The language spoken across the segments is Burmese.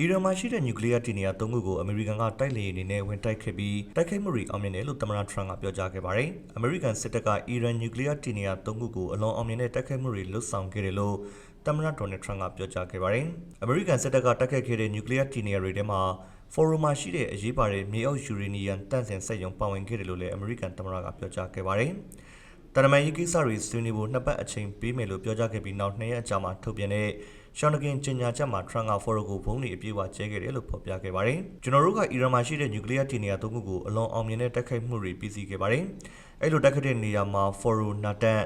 အီရန်မှာရှိတဲ့နျူကလ িয়ার တည်နေရာ၃ခုကိုအမေရိကန်ကတိုက်လေယာဉ်တွေနဲ့ဝင်တိုက်ခဲ့ပြီးတိုက်ခိုက်မှုတွေအောင်မြင်တယ်လို့သမ္မတထရန့်ကပြောကြားခဲ့ပါတယ်။အမေရိကန်စစ်တပ်ကအီရန်နျူကလ িয়ার တည်နေရာ၃ခုကိုအလွန်အောင်မြင်တဲ့တိုက်ခိုက်မှုတွေလှုပ်ဆောင်ခဲ့တယ်လို့သမ္မတဒေါ်နယ်ထရန့်ကပြောကြားခဲ့ပါတယ်။အမေရိကန်စစ်တပ်ကတိုက်ခိုက်ခဲ့တဲ့နျူကလ িয়ার တည်နေရာတွေထဲမှာဖိုရိုမှာရှိတဲ့အရေးပါတဲ့မြေအောက်ယူရေနီယံတန့်စင်စက်ရုံပါဝင်ခဲ့တယ်လို့လည်းအမေရိကန်သမ္မတကပြောကြားခဲ့ပါတယ်။ တရမန်ရေးကိစ္စတွေဆွေးနွေးဖို့နှစ်ပတ်အချိန်ပေးမယ်လို့ပြောကြားခဲ့ပြီးနောက်နှစ်ရက်အကြာမှာထုတ်ပြန်တဲ့ရှောင်းနကင်ကြေညာချက်မှာထရန့်ကဖော်ရိုကိုဘုံတွေအပြည့်အဝကျဲခဲ့တယ်လို့ဖော်ပြခဲ့ပါတယ်။ကျွန်တော်တို့ကအီရန်မှာရှိတဲ့နျူကလ িয়ার တည်နေရာသုံးခုကိုအလွန်အောင်မြင်တဲ့တိုက်ခိုက်မှုတွေပြည်စည်းခဲ့ပါတယ်။အဲ့လိုတိုက်ခိုက်တဲ့နေရာမှာဖော်ရိုနာတန်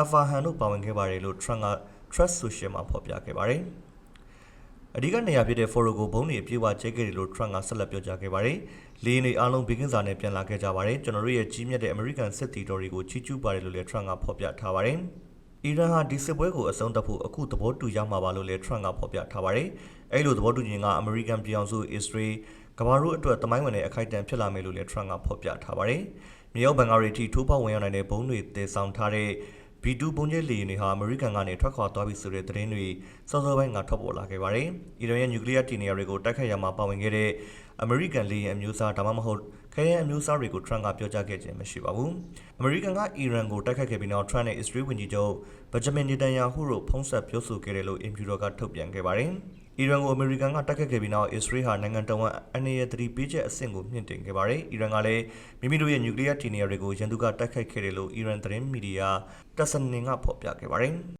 အဖာဟန်တို့ပါဝင်ခဲ့ပါတယ်လို့ထရန့်က Trust Social မှာဖော်ပြခဲ့ပါတယ်။ အဓိကနေရာဖြစ်တဲ့ Foro ကိုဘုံတွေအပြည့်အဝကျဲခဲ့တယ်လို့ Trump ကဆက်လက်ပြောကြားခဲ့ပါတယ်။လေယာဉ်တွေအားလုံးဘေးကင်းစွာနဲ့ပြန်လာခဲ့ကြပါတယ်။ကျွန်တော်တို့ရဲ့ကြီးမြတ်တဲ့ American စစ်တီတော်တွေကိုချီးကျူးပါတယ်လို့လည်း Trump ကဖော်ပြထားပါတယ်။အီရန်ဟာဒီစစ်ပွဲကိုအဆုံးသတ်ဖို့အခုသဘောတူရမှာပါလို့လည်း Trump ကဖော်ပြထားပါတယ်။အဲ့လိုသဘောတူညီရင်က American ပြည်အောင်စု Israel ကမ္ဘာတို့အတွက်တမိုင်းဝင်တဲ့အခိုက်အတန့်ဖြစ်လာမယ်လို့လည်း Trump ကဖော်ပြထားပါတယ်။မြေရောက်ဘန်ကာရီတီထိုးပေါက်ဝင်ရောက်နိုင်တဲ့ဘုံတွေတည်ဆောင်ထားတဲ့ B2 ပုံကျဲလေယာဉ်တွေဟာအမေရိကန်ကနေထွက်ခွာသွားပြီဆိုတဲ့သတင်းတွေစောစောပိုင်းကထွက်ပေါ်လာခဲ့ပါတယ်။အီရန်ရဲ့နျူကလ িয়ার တည်နေရာတွေကိုတိုက်ခိုက်ရမှာပါဝင်ခဲ့တဲ့အမေရိကန်လေယာဉ်အမျိုးအစားဒါမှမဟုတ်ခရဲအမျိုးအစားတွေကိုထရန့်ကပြောကြားခဲ့ခြင်းမရှိပါဘူး။အမေရိကန်ကအီရန်ကိုတိုက်ခိုက်ခဲ့ပြီးနောက်ထရန့်နဲ့အစ္စရေးဝန်ကြီးချုပ်ဘဂျမင်နေတန်ယာဟုတို့ဖုံးဆက်ပြောဆိုခဲ့တယ်လို့အင်ဖြူတော်ကထုတ်ပြန်ခဲ့ပါတယ်။ အီရန်ကိုအမေရိကန်ကတိုက်ခတ်ခဲ့ပြီးနောက်အစ္စရေးဟာနိုင်ငံတော်ဝန်အနေရသတိပေးချက်အဆင့်ကိုမြင့်တင်ခဲ့ပါတယ်။အီရန်ကလည်းမိမိတို့ရဲ့နျူကလ িয়ার တည်နေရာတွေကိုရန်သူကတိုက်ခိုက်ခဲ့တယ်လို့အီရန်သတင်းမီဒီယာတက်ဆနင်ကဖော်ပြခဲ့ပါတယ်။